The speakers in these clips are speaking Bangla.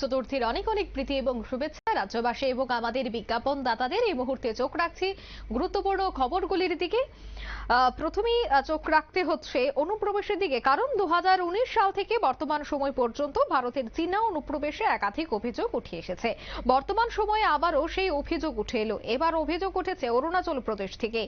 চতুর্থীর অনেক অনেক প্রীতি এবং শুভেচ্ছা রাজ্যবাসী এবং আমাদের বিজ্ঞাপন দাতাদের এই মুহূর্তে চোখ রাখছি গুরুত্বপূর্ণ খবরগুলির দিকে। প্রথমেই চোখ রাখতে হচ্ছে অনুপ্রবেশের দিকে, কারণ দু সাল থেকে বর্তমান সময় পর্যন্ত ভারতের চীনা অনুপ্রবেশে একাধিক অভিযোগ উঠে এসেছে। বর্তমান সময়ে আবারও সেই অভিযোগ উঠে এলো। এবার অভিযোগ উঠেছে অরুণাচল প্রদেশ থেকে।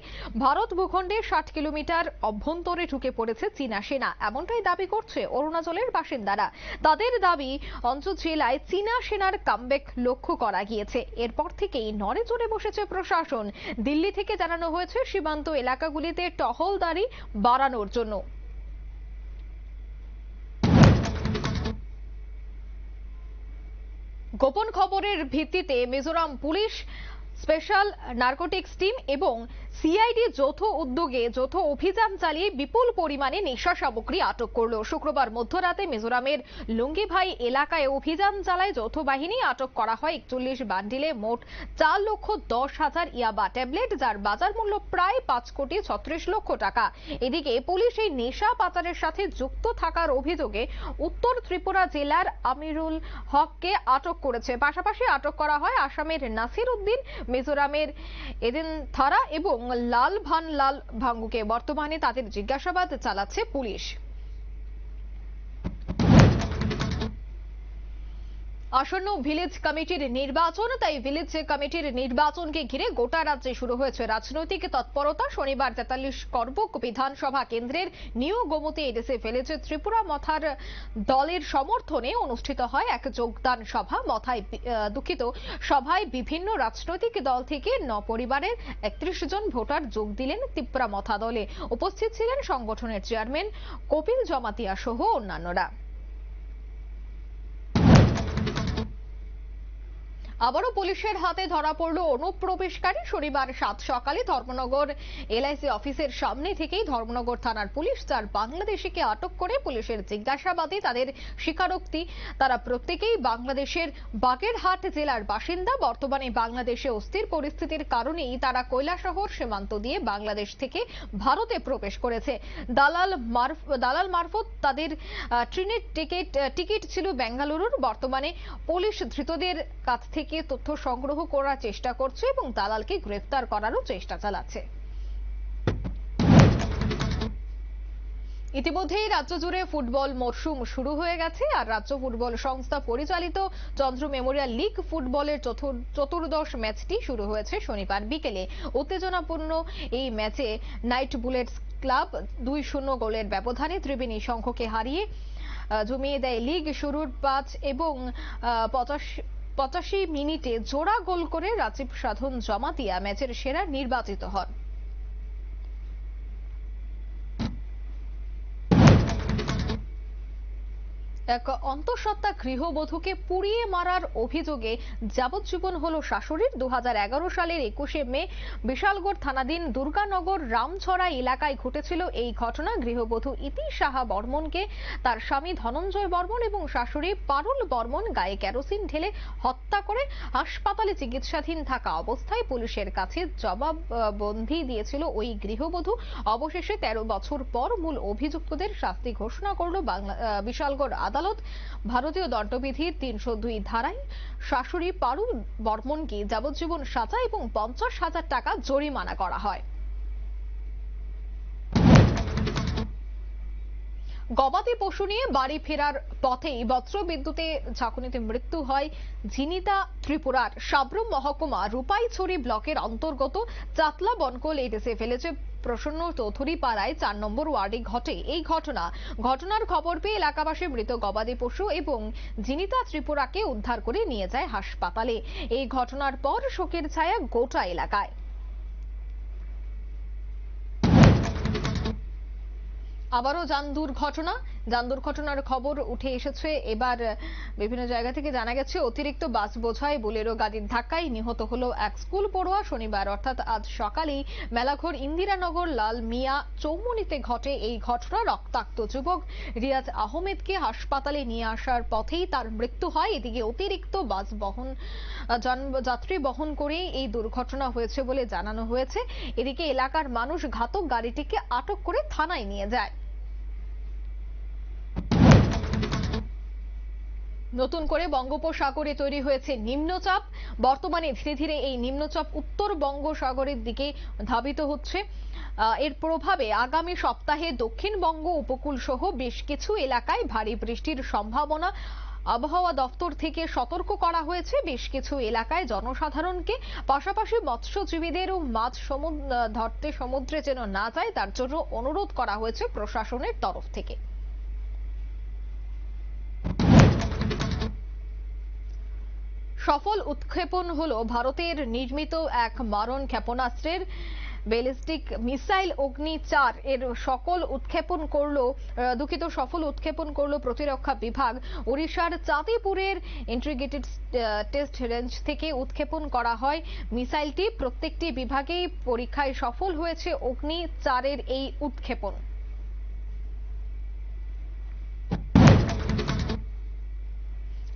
ভারত ভূখণ্ডে ষাট কিলোমিটার অভ্যন্তরে ঢুকে পড়েছে চীনা সেনা। এমনটাই দাবি করছে অরুণাচলের বাসিন্দারা। তাদের দাবি, অঞ্চল জেলায় চীনা সেনার কামব্যাক লক্ষ্য করা গিয়েছে। এরপর থেকেই নড়ে চড়ে বসেছে প্রশাসন। দিল্লি থেকে জানানো হয়েছে, সীমান্ত এলাকাগুলিতে টহলদারি বাড়ানোর জন্য। গোপন খবরের ভিত্তিতে Mizoram police, special narcotics team এবং সিআইডি যৌথ উদ্যোগে যৌথ অভিযান চালিয়ে বিপুল পরিমাণে নেশা সামগ্রী আটক করল। শুক্রবার মধ্যরাতে মিজোরামের লুঙ্গিভাই এলাকায় অভিযান চালায় যৌথ বাহিনী। আটক করা হয় একচল্লিশ বান্ডিলে মোট চার লক্ষ দশ হাজার ইয়াবা ট্যাবলেট, যার বাজার মূল্য প্রায় পাঁচ কোটি ছত্রিশ লক্ষ টাকা। এদিকে পুলিশ এই নেশা পাচারের সাথে যুক্ত থাকার অভিযোগে উত্তর ত্রিপুরা জেলার আমিরুল হককে আটক করেছে। পাশাপাশি আটক করা হয় আসামের নাসির উদ্দিন, মিজোরামের এদিন থারা এবং লাল ভান লাল ভাঙ্গুকে বর্তমানে তাদের জিজ্ঞাসাবাদ চালাচ্ছে পুলিশ। আসন্ন ভিলেজ কমিটির নির্বাচন, তাই ভিলেজ কমিটির নির্বাচনকে ঘিরে গোটা রাজ্যে শুরু হয়েছে রাজনৈতিক তৎপরতা। শনিবার তেতাল্লিশ করবুক বিধানসভা কেন্দ্রের নিউ গোমতী এডিসি ভিলেজে ত্রিপুরা মথার দলের সমর্থনে অনুষ্ঠিত হয় এক যোগদান সভা। মথায় দুঃখিত, সভায় বিভিন্ন রাজনৈতিক দল থেকে ন পরিবারের একত্রিশ জন ভোটার যোগ দিলেন ত্রিপুরা মথা দলে। উপস্থিত ছিলেন সংগঠনের চেয়ারম্যান কপিল জমাতিয়া সহ অন্যান্যরা। আবারও পুলিশের হাতে ধরা পড়ল অনুপ্রবেশকারী। শনিবার সাত সকালে ধর্মনগর এলআইসি অফিসের সামনে থেকেই ধর্মনগর থানার পুলিশ চার বাংলাদেশিকে আটক করে পুলিশের জিজ্ঞাসাবাদে তাদের স্বীকারোক্তি। তারা প্রত্যেকেই বাংলাদেশের বাগেরহাট জেলার বাসিন্দা। বর্তমানে বাংলাদেশে অস্থির পরিস্থিতির কারণেই তারা কৈলাসহর সীমান্ত দিয়ে বাংলাদেশ থেকে ভারতে প্রবেশ করেছে। দালাল মারফ- দালাল মারফত তাদের ট্রেনের টিকিট টিকিট ছিল বেঙ্গালুরুর। বর্তমানে পুলিশ ধৃতদের কাছ থেকে তথ্য সংগ্রহ করার চেষ্টা করছে এবং দালালকে গ্রেফতার করারও চেষ্টা চালাচ্ছে। ইতিমধ্যেই রাজ্য জুড়ে ফুটবল মরশুম শুরু হয়ে গেছে আর রাজ্য ফুটবল সংস্থা পরিচালিত চন্দ্র মেমোরিয়াল লিগ ফুটবলের চতুর- চতুর্দশ ম্যাচটি শুরু হয়েছে শনিবার বিকেলে। উত্তেজনাপূর্ণ এই ম্যাচে নাইট বুলেটস ক্লাব দুই শূন্য গোলের ব্যবধানে ত্রিবেণী সংঘকে হারিয়ে জমিয়ে দেয় লিগ শুরুর পাঁচ এবং পঁচাশি পঁচাশি মিনিটে জোড়া গোল করে রাজীব সাধন জমাতিয়া ম্যাচের সেরা নির্বাচিত হন। এক অন্তঃসত্ত্বা গৃহবধূকে পুড়িয়ে মারার অভিযোগে যাবজ্জীবন হলো শাশুড়ির। দু হাজার এগারো সালের একুশে মে বিশালগড় থানাধীন দুর্গানগর রামছড়া এলাকায় ঘটেছিল এই ঘটনা। গৃহবধূ ইতি সাহা বর্মনকে তার স্বামী ধনঞ্জয় বর্মন এবং শাশুড়ি পারুল বর্মন গায়ে কেরোসিন ঢেলে হত্যা করে হাসপাতালে চিকিৎসাধীন থাকা অবস্থায় পুলিশের কাছে জবাববন্দি দিয়েছিল ওই গৃহবধূ। অবশেষে তেরো বছর পর মূল অভিযুক্তদের শাস্তি ঘোষণা করল বাংলা বিশালগড় আদালত ভারতীয় দণ্ডবিধি তিনশো দুই ধারায় শাশুড়ি পারুল বর্মনকে যাবজ্জীবন সাজা এবং পঞ্চাশ হাজার টাকা জরিমানা করা হয়। গবাদি পশু নিয়ে বাড়ি ফেরার পথেই বজ্র বিদ্যুতে ঝাঁকুনিতে মৃত্যু হয় ঝিনিতা ত্রিপুরার সাবরুম মহকুমা রূপাইছড়ি ব্লকের অন্তর্গত চাতলা বনকল এডিসে ফেলেছে। প্রসন্ন চৌধুরী পাড়ায় চার নম্বর ওয়ার্ডে ঘটে এই ঘটনা। ঘটনার খবর পেয়ে এলাকাবাসী মৃত গবাদি পশু এবং জিনিতা ত্রিপুরাকে উদ্ধার করে নিয়ে যায় হাসপাতালে। এই ঘটনার পর শোকের ছায়া গোটা এলাকায়। আবারও যান দুর্ঘটনা। যান দুর্ঘটনার খবর উঠে এসেছে। এবার বিভিন্ন জায়গা থেকে জানা গেছে, অতিরিক্ত বাস বোঝাই বুলেরো গাড়ির ধাক্কায় নিহত হলো এক স্কুল পড়ুয়া শনিবার। অর্থাৎ আজ সকালেই মেলাঘর ইন্দিরানগর লাল মিয়া চৌমুনিতে ঘটে এই ঘটনা। রক্তাক্ত যুবক রিয়াজ আহমেদকে হাসপাতালে নিয়ে আসার পথেই তার মৃত্যু হয়। এদিকে অতিরিক্ত বাস বহন যাত্রী বহন করে এই দুর্ঘটনা হয়েছে বলে জানানো হয়েছে। এদিকে এলাকার মানুষ ঘাতক গাড়িটিকে আটক করে থানায় নিয়ে যায়। নতুন করে বঙ্গোপসাগরে তৈরি হয়েছে নিম্নচাপ। বর্তমানে ধীরে ধীরে এই নিম্নচাপ উত্তর বঙ্গোসাগরের দিকে ধাবিত হচ্ছে। এর প্রভাবে আগামী সপ্তাহে দক্ষিণবঙ্গ উপকূল সহ বেশ কিছু এলাকায় ভারী বৃষ্টির সম্ভাবনা। আবহাওয়া দপ্তর থেকে সতর্ক করা হয়েছে বেশ কিছু এলাকায় জনসাধারণকে। পাশাপাশি মৎস্যজীবীদেরও মাছ সমুদ্র ধরতে সমুদ্রে যেন না যায়, তার জন্য অনুরোধ করা হয়েছে প্রশাসনের তরফ থেকে। সফল উৎক্ষেপণ হলো ভারতের নির্মিত এক মারণ ক্ষেপণাস্ত্রের ব্যালিস্টিক মিসাইল অগ্নি চার। এর সকল উৎক্ষেপণ করল দুঃখিত, সফল উৎক্ষেপণ করল প্রতিরক্ষা বিভাগ। ওড়িশার চাঁদিপুরের ইন্টিগ্রেটেড টেস্ট রেঞ্জ থেকে উৎক্ষেপণ করা হয়। মিসাইলটি প্রত্যেকটি বিভাগেই পরীক্ষায় সফল হয়েছে। অগ্নি চারের এই উৎক্ষেপণ।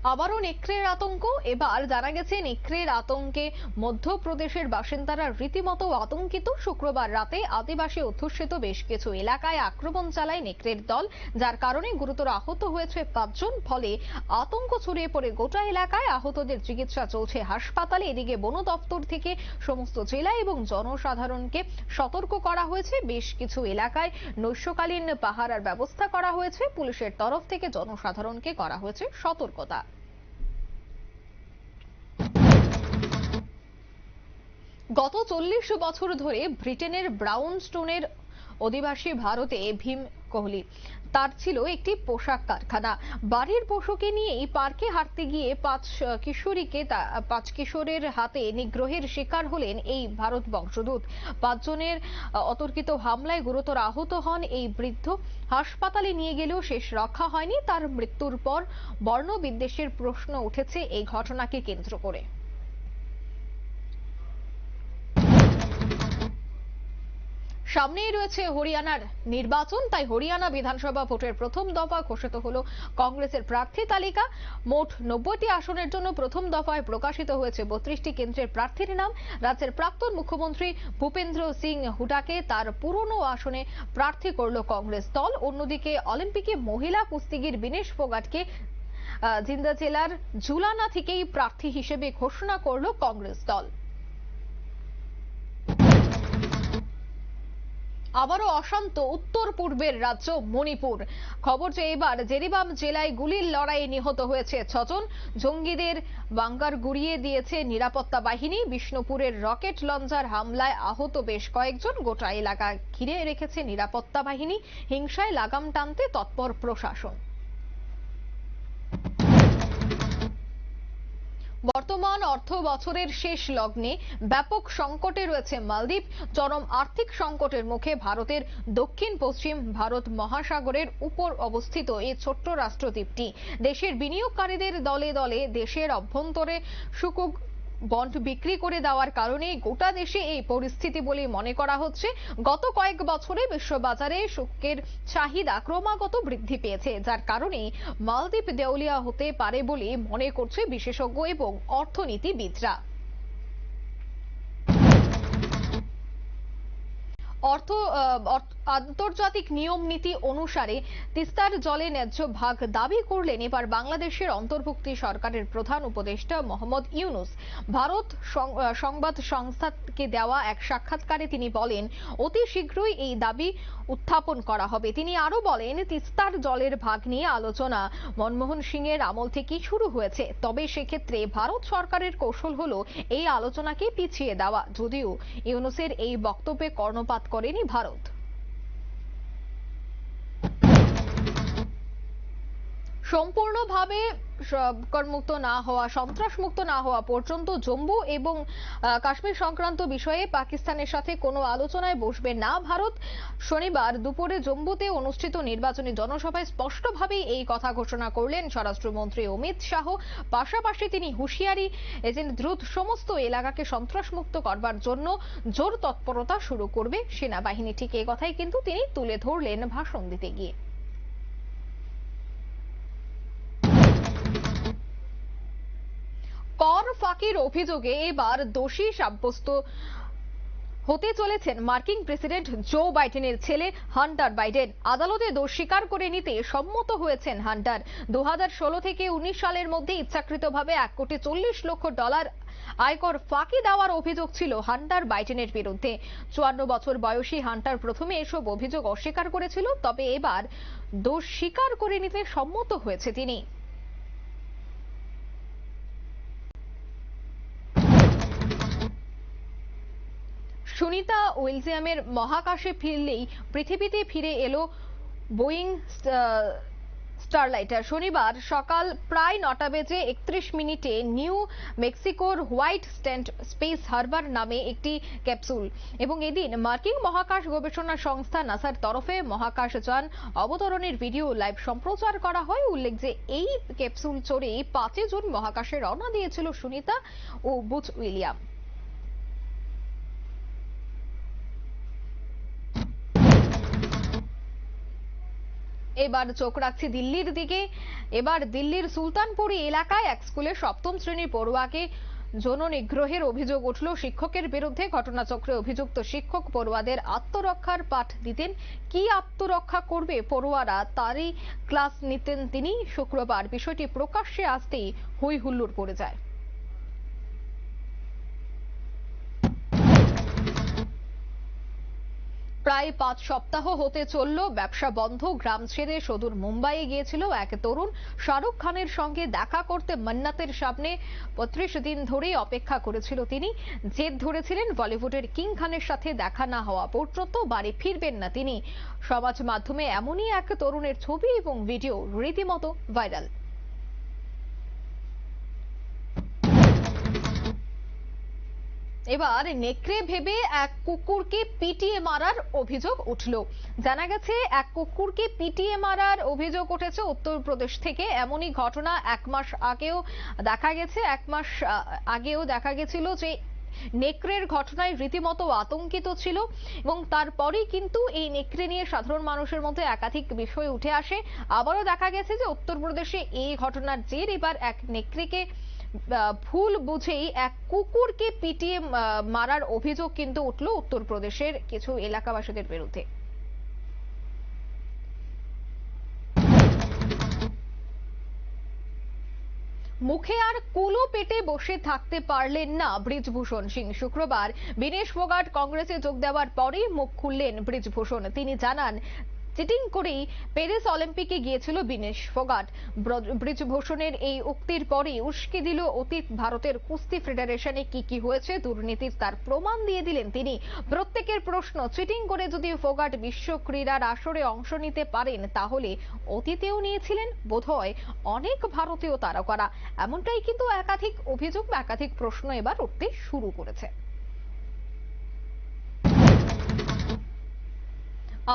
আবারও নেকড়ের আতঙ্ক। এবার জানা গেছে, নেকড়ের আতঙ্কে মধ্যপ্রদেশের বাসিন্দারা রীতিমতো আতঙ্কিত। শুক্রবার রাতে আদিবাসী অধ্যুষিত বেশ কিছু এলাকায় আক্রমণ চালায় নেকড়ের দল, যার কারণে গুরুতর আহত হয়েছে পাঁচজন। ফলে আতঙ্ক ছড়িয়ে পড়ে গোটা এলাকায়। আহতদের চিকিৎসা চলছে হাসপাতালে। এদিকে বন দপ্তর থেকে সমস্ত জেলা এবং জনসাধারণকে সতর্ক করা হয়েছে। বেশ কিছু এলাকায় নৈশকালীন পাহারার ব্যবস্থা করা হয়েছে। পুলিশের তরফ থেকে জনসাধারণকে করা হয়েছে সতর্কতা। গত চল্লিশ বছর ধরে ব্রিটেনের ব্রাউন স্টোনের অধিবাসী ভারতে ভীম কোহলি। তার ছিল একটি পোশাক কারখানা। বাড়ির পশুকে নিয়েই পার্কে হাঁটতে গিয়ে পাঁচ কিশোরীকে পাঁচ কিশোরের হাতে নিগ্রহের শিকার হলেন এই ভারত বংশদূত পাঁচজনের অতর্কিত হামলায় গুরুতর আহত হন এই বৃদ্ধ। হাসপাতালে নিয়ে গেলেও শেষ রক্ষা হয়নি। তার মৃত্যুর পর বর্ণবিদ্বেষের প্রশ্ন উঠেছে এই ঘটনাকে কেন্দ্র করে। সামনেই রয়েছে হরিয়ানার নির্বাচন, তাই হরিয়ানা বিধানসভা ভোটের প্রথম দফা ঘোষিত হলো কংগ্রেসের প্রার্থী তালিকা। মোট নব্বইটি আসনের জন্য প্রথম দফায় প্রকাশিত হয়েছে বত্রিশটি কেন্দ্রের প্রার্থীর নাম। রাজ্যের প্রাক্তন মুখ্যমন্ত্রী ভূপেন্দ্র সিং হুডাকে তার পুরনো আসনে প্রার্থী করল কংগ্রেস দল। অন্যদিকে অলিম্পিকে মহিলা কুস্তিগির বিনেশ ফোগাটকে জিন্দা জেলার ঝুলানা থেকেই প্রার্থী হিসেবে ঘোষণা করল কংগ্রেস দল। আবারও অশান্ত উত্তর পূর্বের রাজ্য মণিপুর। খবর যে এবার জেরিবাম জেলায় গুলির লড়াই নিহত হয়েছে ছজন। জঙ্গিদের বাঙ্গার গুড়িয়ে দিয়েছে নিরাপত্তা বাহিনী। বিষ্ণুপুরের রকেট লঞ্চার হামলায় আহত বেশ কয়েকজন। গোটা এলাকা ঘিরে রেখেছে নিরাপত্তা বাহিনী। হিংসায় লাগাম টানতে তৎপর প্রশাসন। বর্তমান অর্থ বছরের শেষ লগ্নে ব্যাপক সংকটে রয়েছে মালদ্বীপ। চরম আর্থিক সংকটের মুখে ভারতের দক্ষিণ পশ্চিম ভারত মহাসাগরের উপর অবস্থিত এই ছোট্ট রাষ্ট্রদ্বীপটি। দেশের বিনিয়োগকারীদের দলে দলে দেশের অভ্যন্তরে সুকুক বন্ড বিক্রি করে দেওয়ার কারণেই গোটা দেশে এই পরিস্থিতি বলে মনে করা হচ্ছে। গত কয়েক বছরে বিশ্ববাজারে শুক্রের চাহিদা ক্রমাগত বৃদ্ধি পেয়েছে, যার কারণে মালদ্বীপ দেউলিয়া হতে পারে বলে মনে করছে বিশেষজ্ঞ এবং অর্থনীতিবিদরা। অর্থ আন্তর্জাতিক নিয়ম নীতি অনুসারে তিস্তার জলে ন্যায্য ভাগ দাবি করলেন এবার বাংলাদেশের অন্তর্ভুক্তি সরকারের প্রধান উপদেষ্টা মোহাম্মদ ইউনুস। ভারত সংবাদ সংস্থাকে দেওয়া এক সাক্ষাৎকারে তিনি বলেন, অতি শীঘ্রই এই দাবি উত্থাপন করা হবে। তিনি আরও বলেন, তিস্তার জলের ভাগ নিয়ে আলোচনা মনমোহন সিং এর আমল থেকেই শুরু হয়েছে। তবে সেক্ষেত্রে ভারত সরকারের কৌশল হলো এই আলোচনাকে পিছিয়ে দেওয়া। যদিও ইউনুসের এই বক্তব্যে কর্ণপাত করেনি ভারত। সম্পূর্ণভাবে করমুক্ত না হওয়া, সন্ত্রাসমুক্ত না হওয়া পর্যন্ত জম্মু এবং কাশ্মীর সংক্রান্ত বিষয়ে পাকিস্তানের সাথে কোনো আলোচনায় বসবে না ভারত। শনিবার দুপুরে জম্মুতে অনুষ্ঠিত নির্বাচনী জনসভায় স্পষ্টভাবেই এই কথা ঘোষণা করলেন স্বরাষ্ট্রমন্ত্রী অমিত শাহ। পাশাপাশি তিনি হুঁশিয়ারি, এজেন্ট দ্রুত সমস্ত এলাকাকে সন্ত্রাসমুক্ত করবার জন্য জোর তৎপরতা শুরু করবে সেনাবাহিনী। ঠিক এই কথাই কিন্তু তিনি তুলে ধরলেন ভাষণ দিতে গিয়ে। ফাঁকির অভিযোগে এবার দোষী সাব্যস্ত হতে চলেছেন মার্কিন প্রেসিডেন্ট জো বাইডেনের ছেলে হান্টার বাইডেন। আদালতে দোষ স্বীকার করে নিতে সম্মত হয়েছেন হান্টার। দু হাজার ষোলো থেকে উনিশ সালের মধ্যে ইচ্ছাকৃতভাবে এক কোটি চল্লিশ লক্ষ ডলার আয়কর ফাঁকি দেওয়ার অভিযোগ ছিল হান্টার বাইডেনের বিরুদ্ধে। চুয়ান্ন বছর বয়সী হান্টার প্রথমে এসব অভিযোগ অস্বীকার করেছিল, তবে এবার দোষ স্বীকার করে নিতে সম্মত হয়েছে তিনি। সুনিতা উইলজিয়ামের মহাকাশে ফিরলেই পৃথিবীতে ফিরে এলো বোয়িং স্টারলাইটার শনিবার সকাল প্রায় নটা বেজে একত্রিশ মিনিটে নিউ মেক্সিকোর হোয়াইট স্ট্যান্ড স্পেস হারবার নামে একটি ক্যাপসুল। এবং এদিন মার্কিন মহাকাশ গবেষণা সংস্থা নাসার তরফে মহাকাশযান অবতরণের ভিডিও লাইভ সম্প্রচার করা হয়। উল্লেখ যে এই ক্যাপসুল চড়ে পাঁচে জুন মহাকাশে রওনা দিয়েছিল সুনিতা ও বুচ উইলিয়াম। এবার চোখ রাখছি দিল্লির দিকে। এবার দিল্লির সুলতানপুরি এলাকায় এক স্কুলের সপ্তম শ্রেণির পড়ুয়াকে যৌন নিগ্রহের অভিযোগ উঠল। শিক্ষকের বিরুদ্ধে ঘটনাচক্রে অভিযুক্ত শিক্ষক পড়ুয়াদের আত্মরক্ষার পাঠ দিতেন। কি আত্মরক্ষা করবে পড়ুয়ারা? তারই ক্লাস নিতেন তিনি। শুক্রবার বিষয়টি প্রকাশ্যে আসতেই হই হুল্লোড় পড়ে যায়। প্রায় পাঁচ সপ্তাহ হতে চলল, ব্যবসা বন্ধ, গ্রাম ছেড়ে সদূর মুম্বাইয়ে গিয়েছিল এক তরুণ। শাহরুখ খানের সঙ্গে দেখা করতে মান্নাতের সামনে বত্রিশ দিন ধরেই অপেক্ষা করেছিল তিনি। জেদ ধরেছিলেন বলিউডের কিং খানের সাথে দেখা না হওয়া পর্যন্ত বাড়ি ফিরবেন না তিনি। সমাজ মাধ্যমে এমনই এক তরুণের ছবি এবং ভিডিও রীতিমতো ভাইরাল। এবার নেকড়ে ভেবে এক কুকুরকে পিটিয়ে মারার অভিযোগ উঠল। জানা গেছে, এক কুকুরকে পিটিয়ে মারার অভিযোগ উঠেছে উত্তরপ্রদেশ থেকে। এমনই ঘটনা এক মাস আগেও দেখা গেছে, এক মাস আগেও দেখা গেছিল যে নেকড়ের ঘটনায় রীতিমতো আতঙ্কিত ছিল এবং তারপরেই কিন্তু এই নেকড়ে নিয়ে সাধারণ মানুষের মধ্যে একাধিক বিষয় উঠে আসে। আবারও দেখা গেছে যে উত্তরপ্রদেশে এই ঘটনার জের। এবার এক নেকড়েকে ভুল বুঝেই এক কুকুরকে পিটিয়ে মারার অভিযোগ কিন্তু উঠল উত্তরপ্রদেশের কিছু এলাকাবাসীদের বিরুদ্ধে। মুখে আর কুলো পেটে বসে থাকতে পারলেন না ব্রিজভূষণ সিং। শুক্রবার বিনেশ ফোগাট কংগ্রেসে যোগ দেওয়ার পরেই মুখ খুললেন ব্রিজভূষণ। তিনি জানান চিটিং করেই প্যারিস অলিম্পিকে গিয়েছিল বিনেশ ফোগাট। ব্র- ব্রিজভূষণের এই উক্তির পরে উস্কে দিল অতীত ভারতের কুস্তি ফেডারেশনে কি কি হয়েছে, দুর্নীতির তার প্রমাণ দিয়ে দিলেন তিনি। প্রত্যেকের প্রশ্ন, চিটিং করে যদি ফোগাট বিশ্ব ক্রীড়ার আসরে অংশ নিতে পারেন, তাহলে অতীতেও নিয়েছিলেন বোধহয় অনেক ভারতীয় তারকারা। এমনটাই কিন্তু একাধিক অভিযোগ বা একাধিক প্রশ্ন এবার উঠতে শুরু করেছে।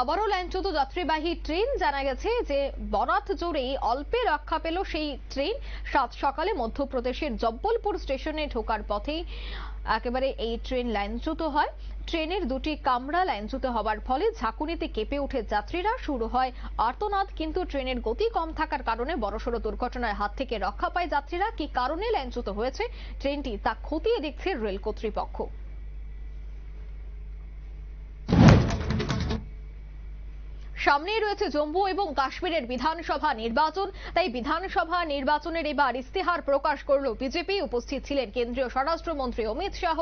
আবারও লাইনচ্যুত যাত্রীবাহী ট্রেন জানা গেছে যে বরাত জোরেই অল্পে রক্ষা পেল সেই ট্রেন। সাত সকালে মধ্যপ্রদেশের জব্বলপুর স্টেশনে ঢোকার পথেই একেবারে এই ট্রেন লাইনচ্যুত হয়। ট্রেনের দুটি কামরা লাইনচ্যুত হওয়ার ফলে ঝাঁকুনিতে কেঁপে ওঠে যাত্রীরা। শুরু হয় আর্তনাদ, কিন্তু ট্রেনের গতি কম থাকার কারণে বড়সড় দুর্ঘটনার হাত থেকে রক্ষা পায় যাত্রীরা। কি কারণে লাইনচ্যুত হয়েছে? ট্রেনটি তা খতিয়ে দেখছে রেল কর্তৃপক্ষ। সামনেই রয়েছে জম্মু এবং কাশ্মীরের বিধানসভা নির্বাচন। তাই বিধানসভা নির্বাচনের এবার ইস্তেহার প্রকাশ করল বিজেপি। উপস্থিত ছিলেন কেন্দ্রীয় স্বরাষ্ট্রমন্ত্রী অমিত শাহ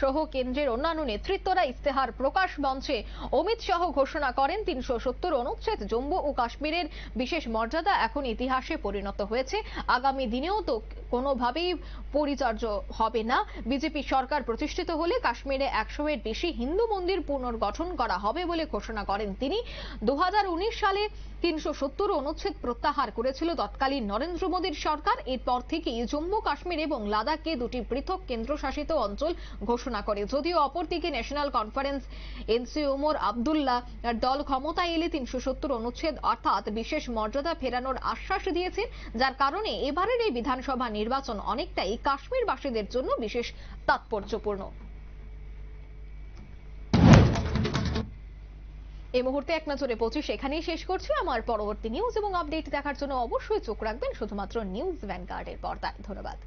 সহ কেন্দ্রের অন্যান্য নেতৃত্বরা। ইস্তেহার প্রকাশ মঞ্চে অমিত শাহ ঘোষণা করেন, তিনশো সত্তর অনুচ্ছেদ জম্মু ও কাশ্মীরের বিশেষ মর্যাদা এখন ইতিহাসে পরিণত হয়েছে। আগামী দিনেও তো কোনোভাবেই পরিচর্য হবে না। বিজেপি সরকার প্রতিষ্ঠিত হলে কাশ্মীরে একশো এর বেশি হিন্দু মন্দির পুনর্গঠন করা হবে বলে ঘোষণা করেন তিনি। দু সালে তিনশো সত্তর অনুচ্ছেদ প্রত্যাহার করেছিল তৎকালীন নরেন্দ্র মোদীর সরকার। এরপর থেকেই জম্মু, কাশ্মীর এবং লাদাখকে দুটি পৃথক কেন্দ্রশাসিত অঞ্চল ঘোষণা করে। যদিও অপরদিকে national conference NC Omar Abdullah দল ক্ষমতায় এলে তিনশো সত্তর অনুচ্ছেদ অর্থাৎ বিশেষ মর্যাদা ফেরানোর আশ্বাস দিয়েছে যার কারণে এবারের এই বিধানসভা নির্বাচন অনেকটাই কাশ্মীরবাসীদের জন্য বিশেষ তাৎপর্যপূর্ণ। এই মুহূর্তে এক নজরে পঁচিশ, এখানেই শেষ করছি আমার পরবর্তী নিউজ এবং আপডেট দেখার জন্য অবশ্যই চোখ রাখবেন শুধুমাত্র নিউজ ভ্যানগার্ডের পর্দায়। ধন্যবাদ।